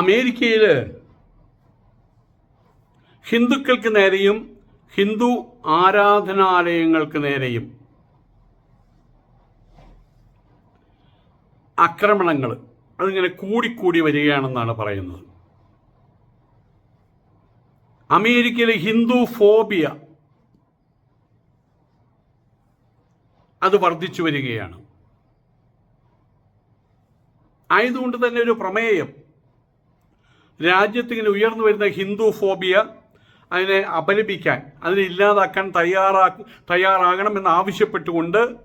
അമേരിക്കയിൽ ഹിന്ദുക്കൾക്ക് നേരെയും ഹിന്ദു ആരാധനാലയങ്ങൾക്ക് നേരെയും ആക്രമണങ്ങൾ അതിങ്ങനെ കൂടിക്കൂടി വരികയാണെന്നാണ് പറയുന്നത്. അമേരിക്കയിലെ ഹിന്ദു ഫോബിയ അത് വർദ്ധിച്ചു വരികയാണ്. ആയതുകൊണ്ട് തന്നെ ഒരു പ്രമേയം രാജ്യത്ത് ഇങ്ങനെ ഉയർന്നു വരുന്ന ഹിന്ദു ഫോബിയ അതിനെ അപലപിക്കാൻ അതിനെ ഇല്ലാതാക്കാൻ തയ്യാറാ തയ്യാറാകണമെന്ന് ആവശ്യപ്പെട്ടുകൊണ്ട്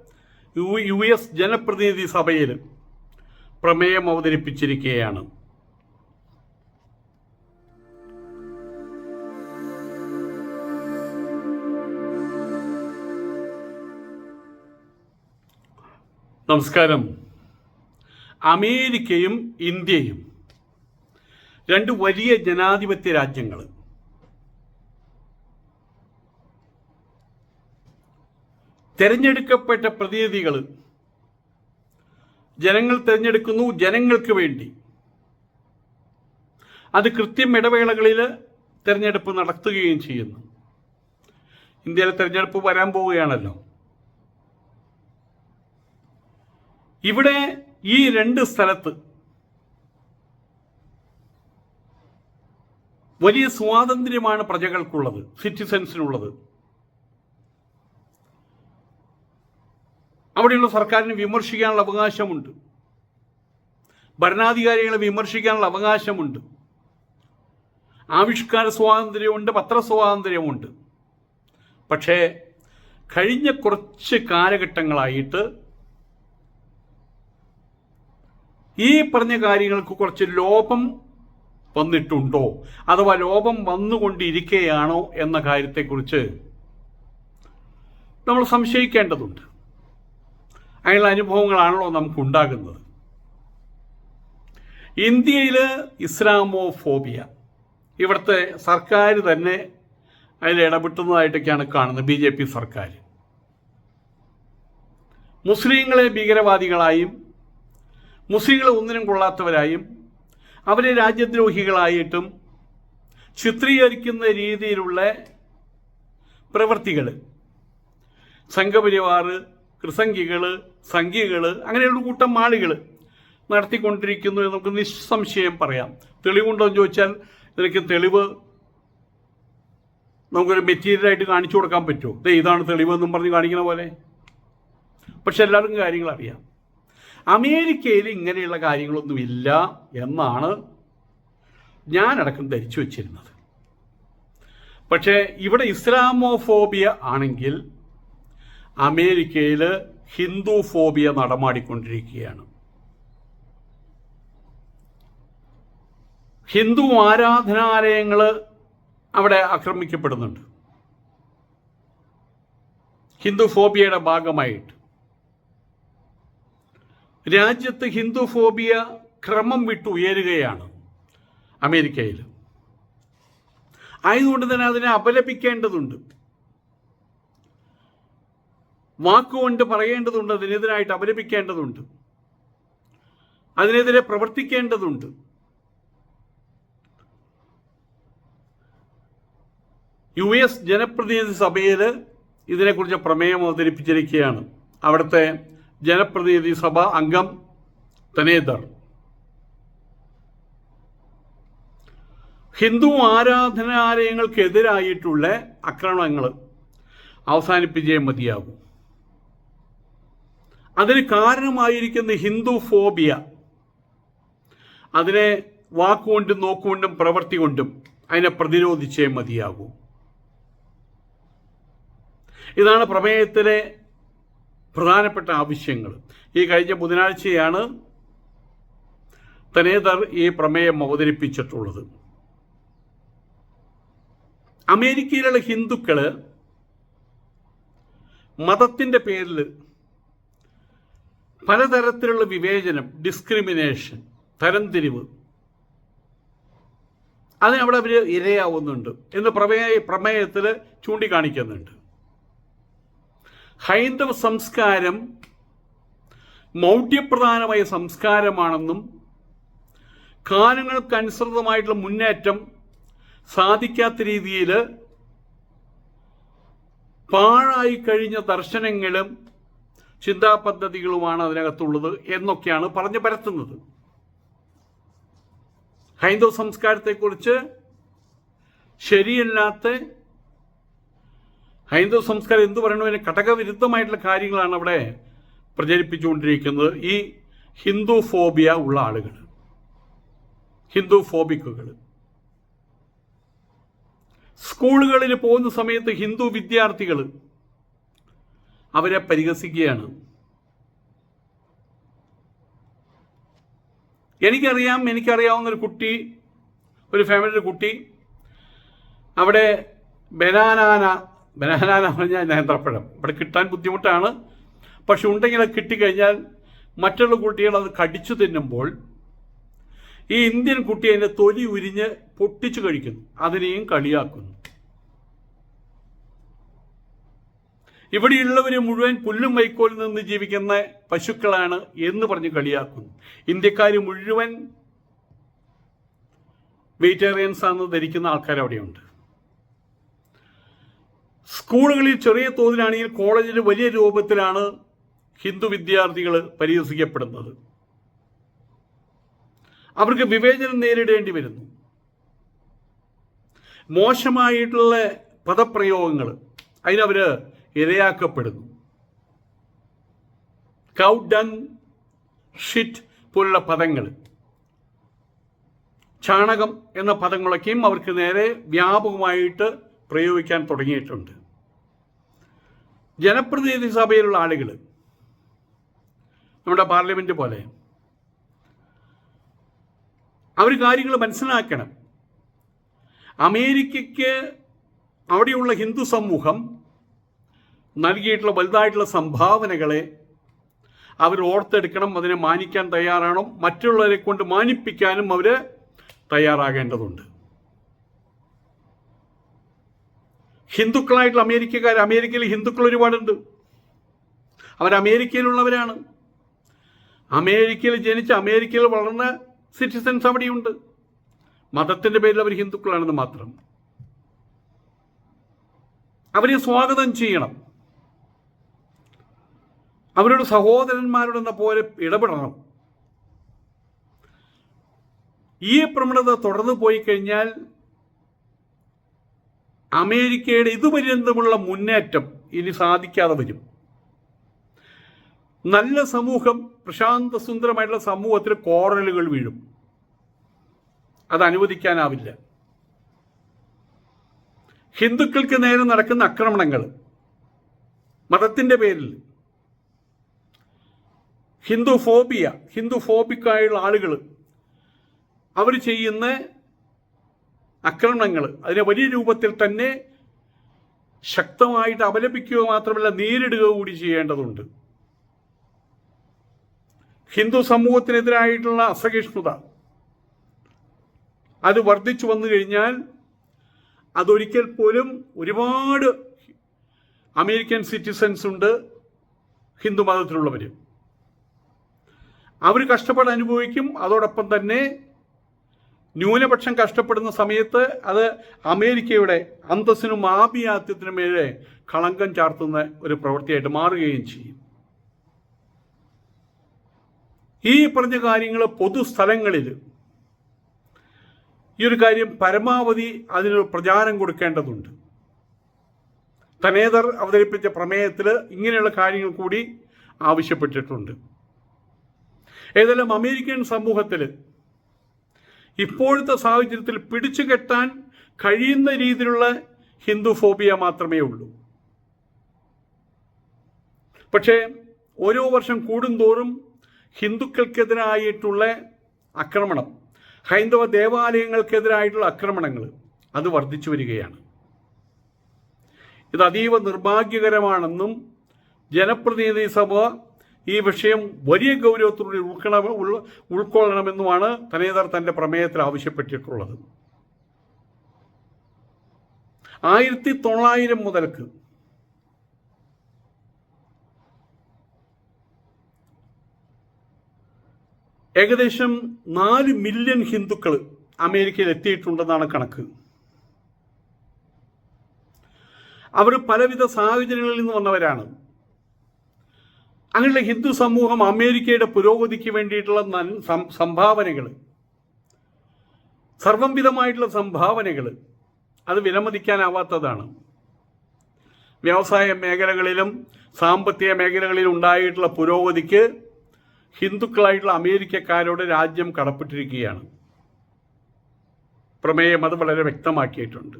യു യു എസ് ജനപ്രതിനിധി സഭയിൽ പ്രമേയം അവതരിപ്പിച്ചിരിക്കുകയാണ്. നമസ്കാരം. അമേരിക്കയും ഇന്ത്യയും രണ്ട് വലിയ ജനാധിപത്യ രാജ്യങ്ങൾ. തിരഞ്ഞെടുക്കപ്പെട്ട പ്രതിനിധികൾ. ജനങ്ങൾ തിരഞ്ഞെടുക്കുന്നു ജനങ്ങൾക്ക് വേണ്ടി. അത് കൃത്യം ഇടവേളകളിൽ തിരഞ്ഞെടുപ്പ് നടത്തുകയും ചെയ്യുന്നു. ഇന്ത്യയിലെ തിരഞ്ഞെടുപ്പ് വരാൻ പോവുകയാണല്ലോ. ഇവിടെ ഈ രണ്ട് സ്ഥലത്ത് വലിയ സ്വാതന്ത്ര്യമാണ് പ്രജകൾക്കുള്ളത് സിറ്റിസൻസിനുള്ളത് അവിടെയുള്ള സർക്കാരിന് വിമർശിക്കാനുള്ള അവകാശമുണ്ട്. ഭരണാധികാരികളെ വിമർശിക്കാനുള്ള അവകാശമുണ്ട്. ആവിഷ്കാര സ്വാതന്ത്ര്യമുണ്ട് പത്രസ്വാതന്ത്ര്യമുണ്ട്. പക്ഷേ കഴിഞ്ഞ കുറച്ച് കാലഘട്ടങ്ങളായിട്ട് ഈ പറഞ്ഞ കാര്യങ്ങൾക്ക് കുറച്ച് ലോപം വന്നിട്ടുണ്ടോ? അഥവാ രോഗം വന്നുകൊണ്ടിരിക്കുകയാണോ എന്ന കാര്യത്തെക്കുറിച്ച് നമ്മൾ സംശയിക്കേണ്ടതുണ്ട്. അങ്ങനെയുള്ള അനുഭവങ്ങളാണല്ലോ നമുക്കുണ്ടാകുന്നത്. ഇന്ത്യയിൽ ഇസ്ലാമോ ഫോബിയ ഇവിടുത്തെ സർക്കാർ തന്നെ അതിൽ ഇടപെട്ടുന്നതായിട്ടൊക്കെയാണ് കാണുന്നത് ബി ജെ പി സർക്കാർ. മുസ്ലിങ്ങളെ ഭീകരവാദികളായും മുസ്ലിങ്ങളെ ഒന്നിനും കൊള്ളാത്തവരായും അവരെ രാജ്യദ്രോഹികളായിട്ടും ചിത്രീകരിക്കുന്ന രീതിയിലുള്ള പ്രവൃത്തികൾ സംഘപരിവാർ കൃസംഗികൾ സംഘികൾ അങ്ങനെയുള്ള കൂട്ടം ആളുകൾ നടത്തിക്കൊണ്ടിരിക്കുന്നു എന്ന് നമുക്ക് നിസ്സംശയം പറയാം. തെളിവുണ്ടോ എന്ന് ചോദിച്ചാൽ ഇതിനൊക്കെ തെളിവ് നമുക്കൊരു മെറ്റീരിയലായിട്ട് കാണിച്ചു കൊടുക്കാൻ പറ്റുമോ? ഇതാണ് തെളിവെന്നും പറഞ്ഞ് കാണിക്കുന്ന പോലെ. പക്ഷെ എല്ലാവർക്കും കാര്യങ്ങൾ അറിയാം അമേരിക്കയിൽ ഇങ്ങനെയുള്ള കാര്യങ്ങളൊന്നുമില്ല എന്നാണ് ഞാനടക്കം ധരിച്ചു വച്ചിരുന്നത്. പക്ഷേ ഇവിടെ ഇസ്ലാമോഫോബിയ ആണെങ്കിൽ അമേരിക്കയിൽ ഹിന്ദു ഫോബിയ നടമാടിക്കൊണ്ടിരിക്കുകയാണ്. ഹിന്ദു ആരാധനാലയങ്ങൾ അവിടെ ആക്രമിക്കപ്പെടുന്നുണ്ട്. ഹിന്ദു ഫോബിയയുടെ ഭാഗമായിട്ട്. രാജ്യത്ത് ഹിന്ദു ഫോബിയ ക്രമം വിട്ട് ഉയരുകയാണ് അമേരിക്കയിൽ. ആയതുകൊണ്ട് തന്നെ അതിനെ അപലപിക്കേണ്ടതുണ്ട്. വാക്കുകൊണ്ട് പറയേണ്ടതുണ്ട് അതിനെതിരായിട്ട് അപലപിക്കേണ്ടതുണ്ട്. അതിനെതിരെ പ്രവർത്തിക്കേണ്ടതുണ്ട്. യു എസ് ജനപ്രതിനിധി സഭയിൽ ഇതിനെക്കുറിച്ച് പ്രമേയം അവതരിപ്പിച്ചിരിക്കുകയാണ്. അവിടുത്തെ ജനപ്രതിനിധി സഭ അംഗം തനേദർ. ഹിന്ദു ആരാധനാലയങ്ങൾക്കെതിരായിട്ടുള്ള ആക്രമണങ്ങൾ അവസാനിപ്പിച്ചേ മതിയാകും. അതിന് കാരണമായിരിക്കുന്ന ഹിന്ദു ഫോബിയ അതിനെ വാക്കുകൊണ്ടും നോക്കുകൊണ്ടും പ്രവൃത്തി കൊണ്ടും അതിനെ പ്രതിരോധിച്ചേ മതിയാകൂ. ഇതാണ് പ്രമേയത്തിലെ പ്രധാനപ്പെട്ട ആവശ്യങ്ങൾ. ഈ കഴിഞ്ഞ ബുധനാഴ്ചയാണ് തനേതർ ഈ പ്രമേയം അവതരിപ്പിച്ചിട്ടുള്ളത്. അമേരിക്കയിലുള്ള ഹിന്ദുക്കൾ മതത്തിന്റെ പേരിൽ പലതരത്തിലുള്ള വിവേചനം ഡിസ്ക്രിമിനേഷൻ തരംതിരിവ് അതിനവിടെ അവർ ഇരയാവുന്നുണ്ട് എന്ന് പ്രമേയ പ്രമേയത്തിൽ ചൂണ്ടിക്കാണിക്കുന്നുണ്ട്. ഹൈന്ദവ സംസ്കാരം മൗഢ്യപ്രധാനമായ സംസ്കാരമാണെന്നും കാലങ്ങൾക്കനുസൃതമായിട്ടുള്ള മുന്നേറ്റം സാധിക്കാത്ത രീതിയിൽ പാഴായി കഴിഞ്ഞ ദർശനങ്ങളും ചിന്താ പദ്ധതികളുമാണ് അതിനകത്തുള്ളത് എന്നൊക്കെയാണ് പറഞ്ഞു പരത്തുന്നത്. ഹൈന്ദവ സംസ്കാരത്തെക്കുറിച്ച് ശരിയല്ലാത്ത ഹൈന്ദവ സംസ്കാരം എന്തു പറയണു അതിന് ഘടകവിരുദ്ധമായിട്ടുള്ള കാര്യങ്ങളാണ് അവിടെ പ്രചരിപ്പിച്ചുകൊണ്ടിരിക്കുന്നത്. ഈ ഹിന്ദു ഫോബിയ ഉള്ള ആളുകൾ ഹിന്ദു ഫോബിക്കുകൾ. സ്കൂളുകളിൽ പോകുന്ന സമയത്ത് ഹിന്ദു വിദ്യാർത്ഥികൾ അവരെ പരിഹസിക്കുകയാണ്. എനിക്കറിയാം എനിക്കറിയാവുന്ന ഒരു കുട്ടി ഒരു ഫാമിലിയുടെ കുട്ടി അവിടെ ബനാനാന ബനാനാന പറഞ്ഞാൽ നേന്ത്രപ്പഴം ഇവിടെ കിട്ടാൻ ബുദ്ധിമുട്ടാണ്. പക്ഷെ ഉണ്ടെങ്കിൽ അത് കിട്ടിക്കഴിഞ്ഞാൽ മറ്റുള്ള കുട്ടികൾ അത് കടിച്ചു തിന്നുമ്പോൾ ഈ ഇന്ത്യൻ കുട്ടി അതിന്റെ തൊലി ഉരിഞ്ഞ് പൊട്ടിച്ചു കഴിക്കുന്നു. അതിനെയും കളിയാക്കുന്നു. ഇവിടെയുള്ളവർ മുഴുവൻ പുല്ലും വൈക്കോലിൽ നിന്ന് ജീവിക്കുന്ന പശുക്കളാണ് എന്ന് പറഞ്ഞ് കളിയാക്കുന്നു. ഇന്ത്യക്കാർ മുഴുവൻ വെജിറ്റേറിയൻസ് ആണെന്ന് ധരിക്കുന്ന ആൾക്കാർ അവിടെയുണ്ട് സ്കൂളുകളിൽ ചെറിയ തോതിലാണെങ്കിൽ കോളേജിൽ വലിയ രൂപത്തിലാണ് ഹിന്ദു വിദ്യാർത്ഥികൾ പരിഹസിക്കപ്പെടുന്നത്. അവർക്ക് വിവേചനം നേരിടേണ്ടി വരുന്നു. മോശമായിട്ടുള്ള പദപ്രയോഗങ്ങൾ അതിനവർ ഇരയാക്കപ്പെടുന്നു. കൗ ഡങ് ഷിറ്റ് പോലുള്ള പദങ്ങൾ ചാണകം എന്ന പദങ്ങളൊക്കെയും അവർക്ക് നേരെ വ്യാപകമായിട്ട് പ്രയോഗിക്കാൻ തുടങ്ങിയിട്ടുണ്ട്. ജനപ്രതിനിധി സഭയിലുള്ള ആളുകൾ നമ്മുടെ പാർലമെന്റ് പോലെ അവർ കാര്യങ്ങൾ മനസ്സിലാക്കണം. അമേരിക്കയ്ക്ക് അവിടെയുള്ള ഹിന്ദു സമൂഹം നൽകിയിട്ടുള്ള വലുതായിട്ടുള്ള സംഭാവനകളെ അവർ ഓർത്തെടുക്കണം അതിനെ മാനിക്കാൻ തയ്യാറാണോ മറ്റുള്ളവരെ കൊണ്ട് മാനിപ്പിക്കാനും അവർ തയ്യാറാകേണ്ടതുണ്ട്. ഹിന്ദുക്കളായിട്ടുള്ള അമേരിക്കക്കാർ അമേരിക്കയിൽ ഹിന്ദുക്കൾ ഒരുപാടുണ്ട്. അവർ അമേരിക്കയിലുള്ളവരാണ്. അമേരിക്കയിൽ ജനിച്ച് അമേരിക്കയിൽ വളർന്ന സിറ്റിസൺസ് അവിടെയുണ്ട്. മതത്തിന്റെ പേരിൽ അവർ ഹിന്ദുക്കളാണെന്ന് മാത്രം. അവരെ സ്വാഗതം ചെയ്യണം. അവരുടെ സഹോദരന്മാരോടെന്ന പോലെ ഇടപെടണം. ഈ പ്രവണത തുടർന്നു പോയി കഴിഞ്ഞാൽ അമേരിക്കയുടെ ഇതുപര്യന്തമുള്ള മുന്നേറ്റം ഇനി സാധിക്കാതെ വരും. നല്ല സമൂഹം പ്രശാന്ത സുന്ദരമായിട്ടുള്ള സമൂഹത്തിൽ കോറലുകൾ വീഴും. അത് അനുവദിക്കാനാവില്ല. ഹിന്ദുക്കൾക്ക് നേരെ നടക്കുന്ന ആക്രമണങ്ങൾ മതത്തിന്റെ പേരിൽ. ഹിന്ദു ഫോബിയ ഹിന്ദു ഫോബിക്കായുള്ള ആളുകൾ അവർ ചെയ്യുന്ന ആക്രമണങ്ങൾ അതിനെ വലിയ രൂപത്തിൽ തന്നെ ശക്തമായിട്ട് അപലപിക്കുക മാത്രമല്ല നേരിടുക കൂടി ചെയ്യേണ്ടതുണ്ട്. ഹിന്ദു സമൂഹത്തിനെതിരായിട്ടുള്ള അസഹിഷ്ണുത. അത് വർദ്ധിച്ചു വന്നു കഴിഞ്ഞാൽ അതൊരിക്കൽ പോലും ഒരുപാട് അമേരിക്കൻ സിറ്റിസൺസ് ഉണ്ട് ഹിന്ദു മതത്തിലുള്ളവർ അവർ കഷ്ടപ്പാട് അനുഭവിക്കും അതോടൊപ്പം തന്നെ ന്യൂനപക്ഷം കഷ്ടപ്പെടുന്ന സമയത്ത് അത് അമേരിക്കയുടെ അന്തസ്സിനും ആഭിയാത്യത്തിനും മേലെ കളങ്കം ചാർത്തുന്ന ഒരു പ്രവൃത്തിയായിട്ട് മാറുകയും ചെയ്യും. ഈ പറഞ്ഞ കാര്യങ്ങൾ പൊതുസ്ഥലങ്ങളിൽ ഈ ഒരു കാര്യം പരമാവധി അതിനൊരു പ്രചാരം കൊടുക്കേണ്ടതുണ്ട്. തനേതർ അവതരിപ്പിച്ച പ്രമേയത്തിൽ ഇങ്ങനെയുള്ള കാര്യങ്ങൾ കൂടി ആവശ്യപ്പെട്ടിട്ടുണ്ട്. ഏതായാലും അമേരിക്കൻ സമൂഹത്തിൽ ഇപ്പോഴത്തെ സാഹചര്യത്തിൽ പിടിച്ചു കെട്ടാൻ കഴിയുന്ന രീതിയിലുള്ള ഹിന്ദു ഫോബിയ മാത്രമേ ഉള്ളൂ. പക്ഷേ ഓരോ വർഷം കൂടുന്തോറും ഹിന്ദുക്കൾക്കെതിരായിട്ടുള്ള ആക്രമണം ഹൈന്ദവ ദേവാലയങ്ങൾക്കെതിരായിട്ടുള്ള ആക്രമണങ്ങൾ അത് വർദ്ധിച്ചു വരികയാണ്. ഇത് അതീവ നിർഭാഗ്യകരമാണെന്നും ജനപ്രതിനിധി സഭ ഈ വിഷയം വലിയ ഗൗരവത്തോടെ ഉൾക്കണ ഉൾക്കൊള്ളണമെന്നുമാണ് തനേതർ തന്റെ പ്രമേയത്തിൽ ആവശ്യപ്പെട്ടിട്ടുള്ളത്. ആയിരത്തി തൊള്ളായിരം മുതൽക്ക് ഏകദേശം നാല് മില്യൺ ഹിന്ദുക്കൾ അമേരിക്കയിൽ എത്തിയിട്ടുണ്ടെന്നാണ് കണക്ക്. അവർ പലവിധ സാഹചര്യങ്ങളിൽ നിന്ന് വന്നവരാണ്. അങ്ങനെയുള്ള ഹിന്ദു സമൂഹം അമേരിക്കയുടെ പുരോഗതിക്ക് വേണ്ടിയിട്ടുള്ള നൻ- സംഭാവനകൾ. സർവംവിധമായിട്ടുള്ള സംഭാവനകൾ. അത് വിലമതിക്കാനാവാത്തതാണ്. വ്യവസായ മേഖലകളിലും സാമ്പത്തിക മേഖലകളിലും ഉണ്ടായിട്ടുള്ള പുരോഗതിക്ക് ഹിന്ദുക്കളായിട്ടുള്ള അമേരിക്കക്കാരോട് രാജ്യം കടപ്പെട്ടിരിക്കുകയാണ്. പ്രമേയം അത് വളരെ വ്യക്തമാക്കിയിട്ടുണ്ട്.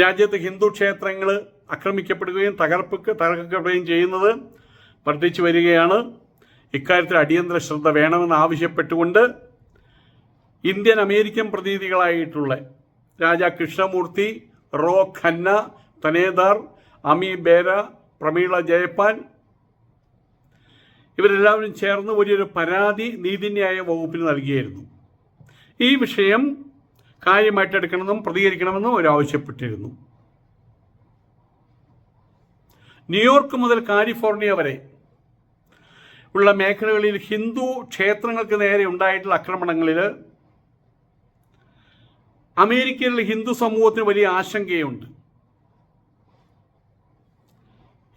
രാജ്യത്ത് ഹിന്ദു ക്ഷേത്രങ്ങൾ ആക്രമിക്കപ്പെടുകയും തകർപ്പ് തകർക്കപ്പെടുകയും ചെയ്യുന്നത് വർദ്ധിച്ചു വരികയാണ്. ഇക്കാര്യത്തിൽ അടിയന്തര ശ്രദ്ധ വേണമെന്ന് ആവശ്യപ്പെട്ടുകൊണ്ട് ഇന്ത്യൻ അമേരിക്കൻ പ്രതിനിധികളായിട്ടുള്ള രാജ കൃഷ്ണമൂർത്തി റോ ഖന്ന തനേദാർ അമി ബേര പ്രമീള ജയപ്പാൻ ഇവരെല്ലാവരും ചേർന്ന് വലിയൊരു പരാതി നീതിന്യായ വകുപ്പിന് നൽകിയായിരുന്നു. ഈ വിഷയം കാര്യമായിട്ട് എടുക്കണമെന്നും പ്രതികരിക്കണമെന്നും അവർ ആവശ്യപ്പെട്ടിരുന്നു ന്യൂയോർക്ക് മുതൽ കാലിഫോർണിയ വരെ ഉള്ള മേഖലകളിൽ ഹിന്ദു ക്ഷേത്രങ്ങൾക്ക് നേരെ ഉണ്ടായിട്ടുള്ള ആക്രമണങ്ങളിൽ അമേരിക്കയിലെ ഹിന്ദു സമൂഹത്തിന് വലിയ ആശങ്കയുണ്ട്.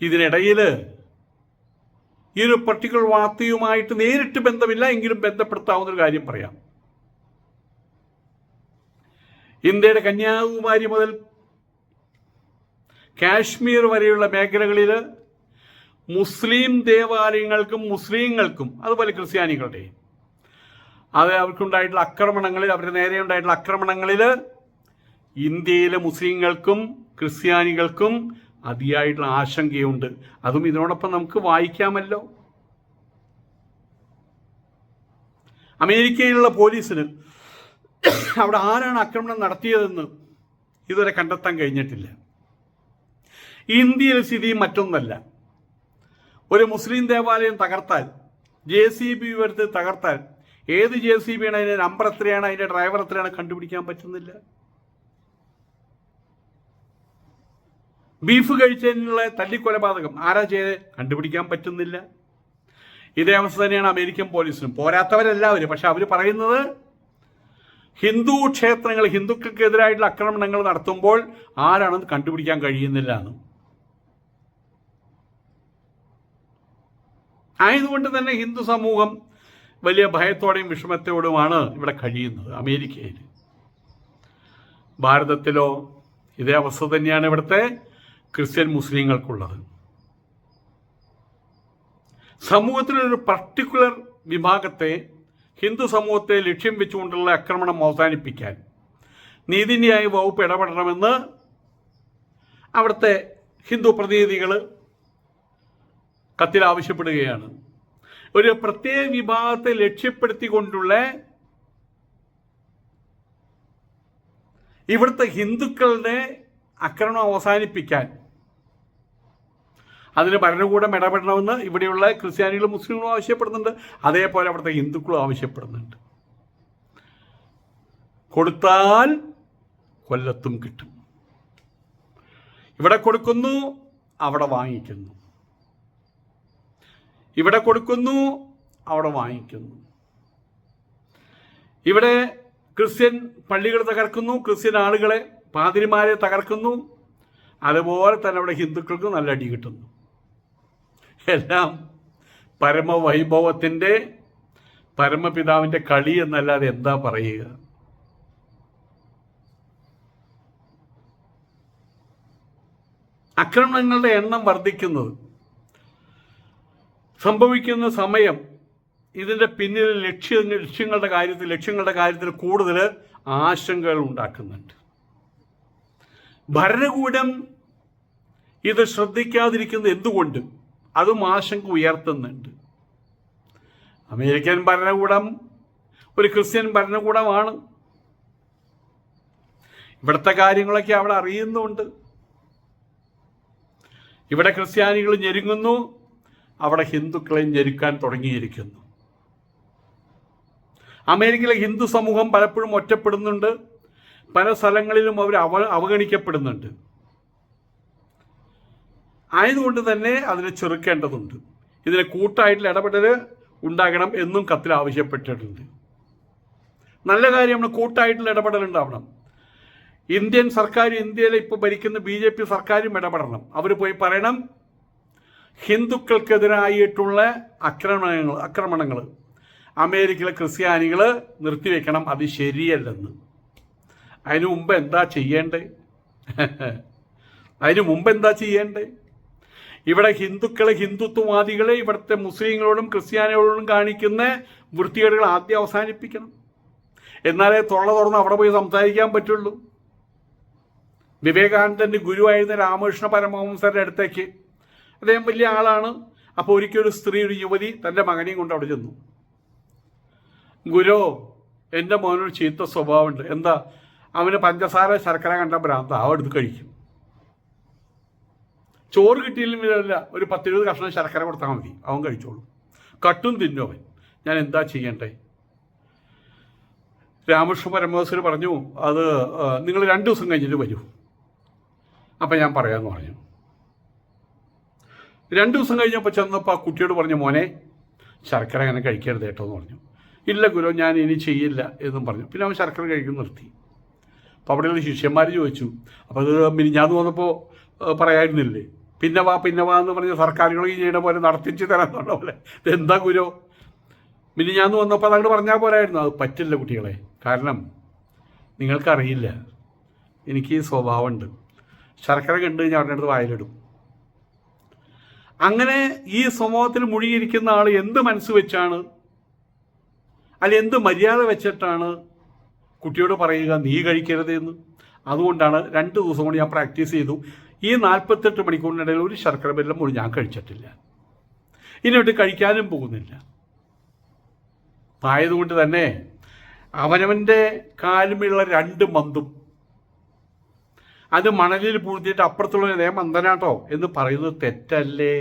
ഇതിനിടയിൽ ഈ ഒരു പർട്ടിക്കുലർ വാർത്തയുമായിട്ട് നേരിട്ട് ബന്ധമില്ല എങ്കിലും ബന്ധപ്പെടുത്താവുന്ന ഒരു കാര്യം പറയാം. ഇന്ത്യയുടെ കന്യാകുമാരി മുതൽ കാശ്മീർ വരെയുള്ള മേഖലകളിൽ മുസ്ലിം ദേവാലയങ്ങൾക്കും മുസ്ലിങ്ങൾക്കും അതുപോലെ ക്രിസ്ത്യാനികളുടെയും അത് അവർക്കുണ്ടായിട്ടുള്ള ആക്രമണങ്ങളിൽ അവരുടെ നേരെ ഉണ്ടായിട്ടുള്ള ആക്രമണങ്ങളിൽ ഇന്ത്യയിലെ മുസ്ലിങ്ങൾക്കും ക്രിസ്ത്യാനികൾക്കും അതിയായിട്ടുള്ള ആശങ്കയുണ്ട്. അതും ഇതിനോടൊപ്പം നമുക്ക് വായിക്കാമല്ലോ. അമേരിക്കയിലുള്ള പോലീസിന് അവിടെ ആരാണ് ആക്രമണം നടത്തിയതെന്ന് ഇതുവരെ കണ്ടെത്താൻ കഴിഞ്ഞിട്ടില്ല. ഇന്ത്യയിലെ സ്ഥിതി മറ്റൊന്നല്ല. ഒരു മുസ്ലിം ദേവാലയം തകർത്താൽ ജെ സി ബി എടുത്ത് തകർത്താൽ ഏത് ജെ സി ബി ആണ് അതിന്റെ നമ്പർ എത്രയാണ് അതിന്റെ ഡ്രൈവർ എത്രയാണ് കണ്ടുപിടിക്കാൻ പറ്റുന്നില്ല. ബീഫ് കഴിച്ചതിനുള്ള തല്ലിക്കൊലപാതകം ആരാ ചെയ്ത്? കണ്ടുപിടിക്കാൻ പറ്റുന്നില്ല. ഇതേ അവസ്ഥ തന്നെയാണ് അമേരിക്കൻ പോലീസിനും. പോരാത്തവരെല്ലാവരും പക്ഷെ അവർ പറയുന്നത് ഹിന്ദു ക്ഷേത്രങ്ങൾ ഹിന്ദുക്കൾക്കെതിരായിട്ടുള്ള ആക്രമണങ്ങൾ നടത്തുമ്പോൾ ആരാണെന്ന് കണ്ടുപിടിക്കാൻ കഴിയുന്നില്ല എന്ന്. ആയതുകൊണ്ട് തന്നെ ഹിന്ദു സമൂഹം വലിയ ഭയത്തോടെയും വിഷമത്തോടുമാണ് ഇവിടെ കഴിയുന്നത് അമേരിക്കയിൽ. ഭാരതത്തിലോ ഇതേ അവസ്ഥ തന്നെയാണ് ഇവിടുത്തെ ക്രിസ്ത്യൻ മുസ്ലിങ്ങൾക്കുള്ളത്. സമൂഹത്തിലൊരു പർട്ടിക്കുലർ വിഭാഗത്തെ ഹിന്ദു സമൂഹത്തെ ലക്ഷ്യം വെച്ചുകൊണ്ടുള്ള ആക്രമണം അവസാനിപ്പിക്കാൻ നീതിന്യായ വകുപ്പ് ഇടപെടണമെന്ന് അവിടുത്തെ ഹിന്ദു പ്രതിനിധികൾ കത്തിൽ ആവശ്യപ്പെടുകയാണ്. ഒരു പ്രത്യേക വിഭാഗത്തെ ലക്ഷ്യപ്പെടുത്തിക്കൊണ്ടുള്ള ഇവിടുത്തെ ഹിന്ദുക്കളുടെ അക്രമം അവസാനിപ്പിക്കാൻ അതിന് ഭരണകൂടം ഇടപെടണമെന്ന് ഇവിടെയുള്ള ക്രിസ്ത്യാനികളും മുസ്ലിങ്ങളും ആവശ്യപ്പെടുന്നുണ്ട്. അതേപോലെ അവിടുത്തെ ഹിന്ദുക്കളും ആവശ്യപ്പെടുന്നുണ്ട്. കൊടുത്താൽ കൊല്ലത്തും കിട്ടും. ഇവിടെ കൊടുക്കുന്നു അവിടെ വാങ്ങിക്കുന്നു. ഇവിടെ കൊടുക്കുന്നു അവിടെ വാങ്ങിക്കുന്നു. ഇവിടെ ക്രിസ്ത്യൻ പള്ളികൾ തകർക്കുന്നു ക്രിസ്ത്യൻ ആളുകളെ പാതിരിമാരെ തകർക്കുന്നു. അതുപോലെ തന്നെ അവിടെ ഹിന്ദുക്കൾക്ക് നല്ല അടി കിട്ടുന്നു. എല്ലാം പരമവൈഭവത്തിന്റെ പരമപിതാവിന്റെ കളി എന്നല്ലാതെ എന്താ പറയുക? അക്രമങ്ങളുടെ എണ്ണം വർദ്ധിക്കുന്നത് സംഭവിക്കുന്ന സമയം ഇതിന്റെ പിന്നിൽ ലക്ഷ്യ ലക്ഷ്യങ്ങളുടെ കാര്യത്തിൽ ലക്ഷ്യങ്ങളുടെ കാര്യത്തിൽ കൂടുതൽ ആശങ്കകൾ ഉണ്ടാക്കുന്നുണ്ട്. ഭരണകൂടം ഇത് ശ്രദ്ധിക്കാതിരിക്കുന്നത് എന്തുകൊണ്ട്? അതും ആശങ്ക ഉയർത്തുന്നുണ്ട്. അമേരിക്കൻ ഭരണകൂടം ഒരു ക്രിസ്ത്യൻ ഭരണകൂടമാണ്. ഇവിടുത്തെ കാര്യങ്ങളൊക്കെ അവിടെ അറിയുന്നുണ്ട്. ഇവിടെ ക്രിസ്ത്യാനികൾ ഞെരുങ്ങുന്നു. അവിടെ ഹിന്ദുക്കളെ ഞെരുക്കാൻ തുടങ്ങിയിരിക്കുന്നു. അമേരിക്കയിലെ ഹിന്ദു സമൂഹം പലപ്പോഴും ഒറ്റപ്പെടുന്നുണ്ട്. പല സ്ഥലങ്ങളിലും അവർ അവ അവഗണിക്കപ്പെടുന്നുണ്ട്. ആയതുകൊണ്ട് തന്നെ അതിനെ ചെറുക്കേണ്ടതുണ്ട്. ഇതിനെ കൂട്ടായിട്ടുള്ള ഇടപെടൽ ഉണ്ടാകണം എന്നും കത്തിൽ ആവശ്യപ്പെട്ടിട്ടുണ്ട്. നല്ല കാര്യമാണ് കൂട്ടായിട്ടുള്ള ഇടപെടൽ ഉണ്ടാവണം. ഇന്ത്യൻ സർക്കാർ ഇന്ത്യയിലെ ഇപ്പോൾ ഭരിക്കുന്ന ബി സർക്കാരും ഇടപെടണം. അവർ പോയി പറയണം ഹിന്ദുക്കൾക്കെതിരായിട്ടുള്ള ആക്രമണങ്ങൾ ആക്രമണങ്ങൾ അമേരിക്കയിലെ ക്രിസ്ത്യാനികൾ നിർത്തിവെക്കണം അത് ശരിയല്ലെന്ന്. അതിനു മുമ്പ് എന്താ ചെയ്യേണ്ടേ? അതിനു മുമ്പ് എന്താ ചെയ്യേണ്ടേ? ഇവിടെ ഹിന്ദുക്കളെ ഹിന്ദുത്വവാദികളെ ഇവിടുത്തെ മുസ്ലിങ്ങളോടും ക്രിസ്ത്യാനികളോടും കാണിക്കുന്ന വൃത്തികേടുകൾ ആദ്യം അവസാനിപ്പിക്കണം. എന്നാലേ തൊള്ള തുറന്ന് അവിടെ പോയി സംസാരിക്കാൻ പറ്റുള്ളൂ. വിവേകാനന്ദന്റെ ഗുരുവായിരുന്ന രാമകൃഷ്ണ പരമഹംസരുടെ അടുത്തേക്ക് അദ്ദേഹം വലിയ ആളാണ്. അപ്പോൾ ഒരിക്കലും ഒരു സ്ത്രീ ഒരു യുവതി തന്റെ മകനെയും കൊണ്ട് അവിടെ ചെന്നു. ഗുരോ എന്റെ മോനൊരു ചീത്ത സ്വഭാവമുണ്ട്. എന്താ? അവന് പഞ്ചസാര ശർക്കര കണ്ട ഭ്രാന്ത. അവ എടുത്ത് കഴിക്കും. ചോറ് കിട്ടിയില്ല ഒരു പത്തിരുപത് കഷ്ണം ശർക്കര കൊടുത്താൽ മതി. അവൻ കഴിച്ചോളൂ. കട്ടും തിന്നു അവൻ. ഞാൻ എന്താ ചെയ്യണ്ടേ? രാമകൃഷ്ണ പരമേശ്വർ പറഞ്ഞു അത് നിങ്ങൾ രണ്ട് ദിവസം കഴിഞ്ഞിട്ട് വരൂ. അപ്പം ഞാൻ പറയാമെന്ന് പറഞ്ഞു. രണ്ട് ദിവസം കഴിഞ്ഞപ്പോൾ ചെന്നപ്പോൾ ആ കുട്ടിയോട് പറഞ്ഞു മോനെ ശർക്കര അങ്ങനെ കഴിക്കരുത് കേട്ടോ എന്ന് പറഞ്ഞു. ഇല്ല ഗുരു ഞാൻ ഇനി ചെയ്യില്ല എന്നും പറഞ്ഞു. പിന്നെ അവൻ ശർക്കര കഴിക്കുന്ന നിർത്തി. അപ്പോൾ അവിടെയുള്ള ശിഷ്യന്മാർ ചോദിച്ചു അപ്പോൾ അത് മിനിഞ്ഞാന്ന് വന്നപ്പോൾ പറയായിരുന്നില്ലേ? പിന്നെ വാ പിന്നെ വാ എന്ന് പറഞ്ഞ സർക്കാരുകൾ ഈ ചെയ്യണ പോലെ നടത്തിച്ച് തരാൻ പറഞ്ഞ പോലെ. എന്താ ഗുരു? മിനിഞ്ഞാന്ന് വന്നപ്പോൾ അതങ്ങോട്ട് പറഞ്ഞാൽ പോരായിരുന്നു. അത് പറ്റില്ല കുട്ടികളെ. കാരണം നിങ്ങൾക്കറിയില്ല. എനിക്ക് ഈ സ്വഭാവമുണ്ട്. ശർക്കര കണ്ടു കഴിഞ്ഞാൽ അവരുടെ അടുത്ത് വായിലിടും. അങ്ങനെ ഈ സമൂഹത്തിൽ മുഴുകിയിരിക്കുന്ന ആൾ എന്ത് മനസ്സ് വെച്ചാണ്? അല്ല എന്ത് മര്യാദ വെച്ചിട്ടാണ് കുട്ടിയോട് പറയുക നീ കഴിക്കരുത് എന്ന്? അതുകൊണ്ടാണ് രണ്ട് ദിവസം കൊണ്ട് ഞാൻ പ്രാക്ടീസ് ചെയ്തു. ഈ നാൽപ്പത്തെട്ട് മണിക്കൂറിനിടയിൽ ഒരു ശർക്കര ബെല്ലം പോലും ഞാൻ കഴിച്ചിട്ടില്ല. ഇനിയിട്ട് കഴിക്കാനും പോകുന്നില്ല. ആയതുകൊണ്ട് തന്നെ അവനവന്റെ കാലുമുള്ള രണ്ട് മന്തും അത് മണലിൽ പൂഴ്ത്തിയിട്ട് അപ്പുറത്തുള്ള നേ മന്ദനാട്ടോ എന്ന് പറയുന്നത് തെറ്റല്ലേ?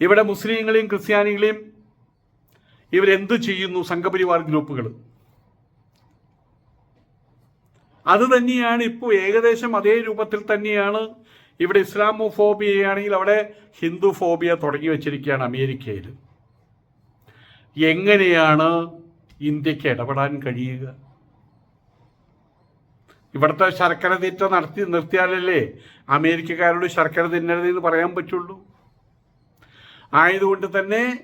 ഇവിടെ മുസ്ലിങ്ങളെയും ക്രിസ്ത്യാനികളെയും ഇവരെന്ത് ചെയ്യുന്നു സംഘപരിവാർ ഗ്രൂപ്പുകൾ അത് തന്നെയാണ് ഇപ്പോൾ ഏകദേശം അതേ രൂപത്തിൽ തന്നെയാണ് ഇവിടെ ഇസ്ലാമോ ഫോബിയയാണെങ്കിൽ അവിടെ ഹിന്ദു ഫോബിയ തുടങ്ങി വെച്ചിരിക്കുകയാണ് അമേരിക്കയിൽ എങ്ങനെയാണ് ഇന്ത്യയ്ക്ക് ഇടപെടാൻ കഴിയുക? ഇവിടുത്തെ ശർക്കര തീറ്റ നടത്തി നിർത്തിയാലല്ലേ അമേരിക്കക്കാരോട് ശർക്കര തിന്നരുതെന്ന് പറയാൻ പറ്റുള്ളൂ. ആയതുകൊണ്ട് തന്നെ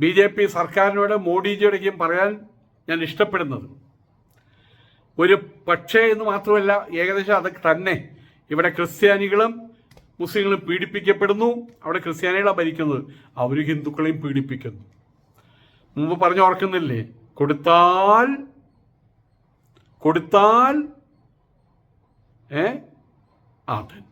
ബി ജെ പി സർക്കാരിനോട് മോഡിജിയോടേക്കും പറയാൻ ഞാൻ ഇഷ്ടപ്പെടുന്നത്. ഒരു പക്ഷേ എന്ന് മാത്രമല്ല ഏകദേശം അത് തന്നെ. ഇവിടെ ക്രിസ്ത്യാനികളും മുസ്ലിങ്ങളും പീഡിപ്പിക്കപ്പെടുന്നു. അവിടെ ക്രിസ്ത്യാനികളാണ് ഭരിക്കുന്നത്. അവർ ഹിന്ദുക്കളെയും പീഡിപ്പിക്കുന്നു. മുമ്പ് പറഞ്ഞു ഓർക്കുന്നില്ലേ? കൊടുത്താൽ കൊടുത്താൽ ഏ? ആതൻ